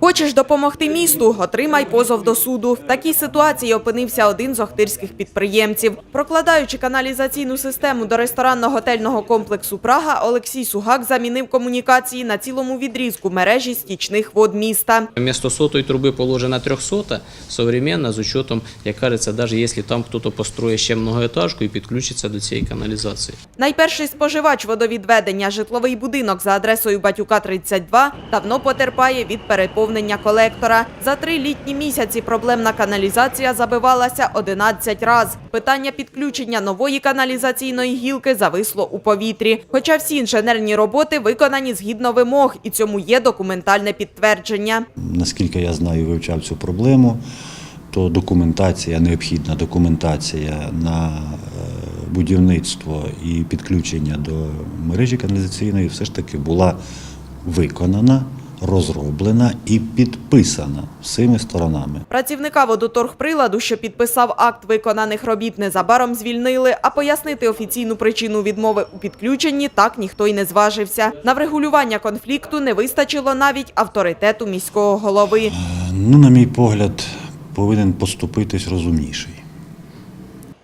Хочеш допомогти місту? Отримай позов до суду. В такій ситуації опинився один з охтирських підприємців. Прокладаючи каналізаційну систему до ресторанно-готельного комплексу Прага, Олексій Сугак замінив комунікації на цілому відрізку мережі стічних вод міста. Вместо сотой трубы положена трехсота, современно, з учетом, як кажется, даже если там кто-то построїть ще многоэтажку і підключиться до цієї каналізації. Найперший споживач водовідведення житловий будинок за адресою Батюка 32 давно потерпає від переповнення колектора. За три літні місяці проблемна каналізація забивалася 11 раз. Питання підключення нової каналізаційної гілки зависло у повітрі. Хоча всі інженерні роботи виконані згідно вимог, і цьому є документальне підтвердження. Наскільки я знаю, вивчав цю проблему, то документація, необхідна документація на е, будівництво і підключення до мережі каналізаційної все ж таки була виконана, розроблена і підписана всіми сторонами. Працівника водоторгприладу, що підписав акт виконаних робіт, незабаром звільнили, а пояснити офіційну причину відмови у підключенні так ніхто й не зважився. На врегулювання конфлікту не вистачило навіть авторитету міського голови. Е, Ну, на мій погляд, повинен поступитись розумніший.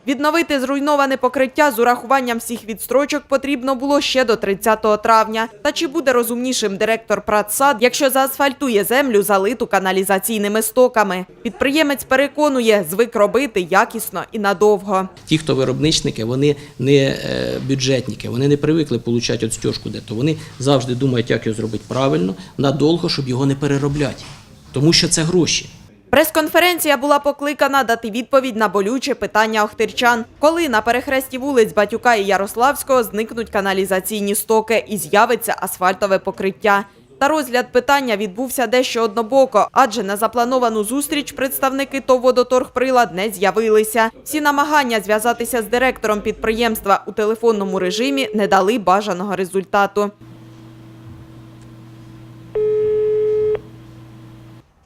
Відновити зруйноване покриття з урахуванням всіх відстрочок потрібно було ще до 30 травня. Та чи буде розумнішим директор Пратсад, якщо заасфальтує землю, залиту каналізаційними стоками? Підприємець переконує, звик робити якісно і надовго. Ті, хто виробничники, вони не е, бюджетники, вони не привикли отримати отстежку де-то. Вони завжди думають, як його зробити правильно, надовго, щоб його не переробляти. Тому що це гроші. Прес-конференція була покликана дати відповідь на болюче питання охтирчан. Коли на перехресті вулиць Батюка і Ярославського зникнуть каналізаційні стоки і з'явиться асфальтове покриття. Та розгляд питання відбувся дещо однобоко, адже на заплановану зустріч представники ТОВ «Водоторгприлад» не з'явилися. Всі намагання зв'язатися з директором підприємства у телефонному режимі не дали бажаного результату.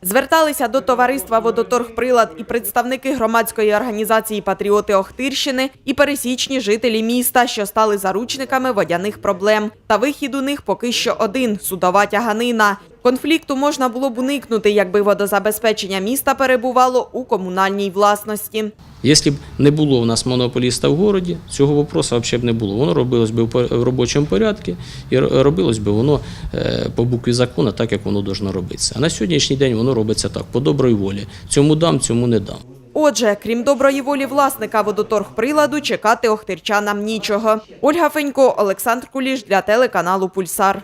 Зверталися до товариства «Водоторгприлад» і представники громадської організації «Патріоти Охтирщини» і пересічні жителі міста, що стали заручниками водяних проблем. Та вихід у них поки що один – судова тяганина. Конфлікту можна було б уникнути, якби водозабезпечення міста перебувало у комунальній власності. Якщо б не було у нас монополіста в городі, цього вопросу взагалі б не було. Воно робилось би в робочому порядку і робилось би воно е, по букві закону, так як воно должно робитися. А на сьогоднішній день воно робиться так, по доброї волі. Цьому дам, цьому не дам. Отже, крім доброї волі власника водоторгприладу, чекати охтирчанам нічого. Ольга Фенько, Олександр Куліш для телеканалу «Пульсар».